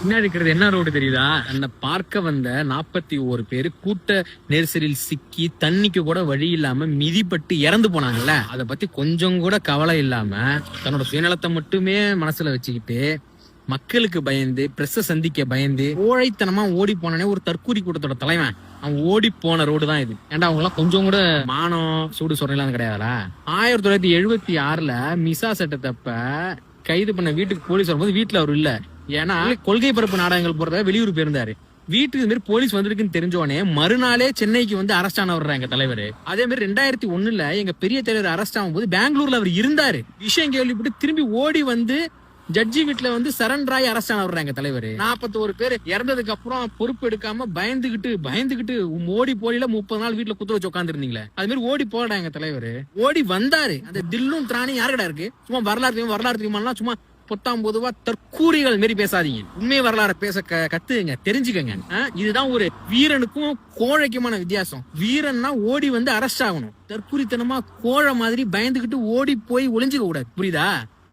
பின்னாடி இருக்கிறது என்ன ரோடு தெரியுதா? அந்த பார்க்க வந்த நாற்பத்தி ஒரு பேர் கூட்ட நெரிசலில் சிக்கி தண்ணிக்கு கூட வழி இல்லாம மிதிப்பட்டு இறந்து போனாங்கல்ல. அதை பத்தி கொஞ்சம் கூட கவலை இல்லாம தன்னோட சுயநலத்தை மட்டுமே மனசுல வச்சுக்கிட்டு மக்களுக்கு பயந்து பிரஸ்ஸ சந்திக்க பயந்து ஓழைத்தனமா ஓடி போனானே ஒரு தற்கூரி கூட்டத்தோட தலைவன். அவன் ஓடி போன ரோடு தான் இது. ஏன்டா அவங்க எல்லாம் கொஞ்சம் கூட மானம் சூடு சொரணலாம் கிடையாதுல ஆயிரத்தி தொள்ளாயிரத்தி எழுபத்தி ஆறுல மிசா சட்டத்தப்ப கைது பண்ண வீட்டுக்கு போலீஸ் வரும்போது வீட்டுல அவர் இல்ல. ஏன்னா கொள்கை பரப்பு நாடகங்கள் போடுறத வெளியூர் போயிருந்தாரு. வீட்டுக்கு இந்த மாதிரி போலீஸ் வந்திருக்குன்னு தெரிஞ்சோடனே மறுநாளே சென்னைக்கு வந்து அரெஸ்ட் ஆனவர் எங்க தலைவர். அதே மாதிரி ரெண்டாயிரத்தி ஒண்ணுல எங்க பெரிய தலைவர் அரெஸ்ட் ஆகும்போது பெங்களூர்ல அவர் இருந்தாரு. விஷயம் கேள்விப்பட்டு திரும்பி ஓடி வந்து ஜட்ஜி வீட்டுல வந்து சரண்டர் ஆகி அரெஸ்ட் ஆனவர் எங்க தலைவர். நாற்பத்தோரு பேர் இறந்ததுக்கு அப்புறம் பொறுப்பு எடுக்காம பயந்துகிட்டு பயந்துகிட்டு ஓடி போலில முப்பது நாள் வீட்டுல குத்து வச்சு உட்காந்து இருந்தீங்களே அது மாதிரி ஓடி போடா எங்க தலைவர். ஓடி வந்தாரு. அந்த தில்லும் திராணி யாருக்கடா இருக்கு? சும்மா வரலாறு தெரியும்? வரலாறு தெரியுமா சும்மா பொத்தாம் பொதுவா தற்கூரிகள் மாரி பேசாதீங்க. உண்மை வரலாறு பேச க- கத்துங்க தெரிஞ்சுக்கங்க. ஆ, இதுதான் ஒரு வீரனுக்கும் கோழைக்குமான வித்தியாசம். வீரன்னா ஓடி வந்து அரெஸ்ட் ஆகணும். தற்கூரித்தனமா கோழை மாதிரி பயந்துகிட்டு ஓடி போய் ஒளிஞ்சுக்க கூடாது. புரியுதா?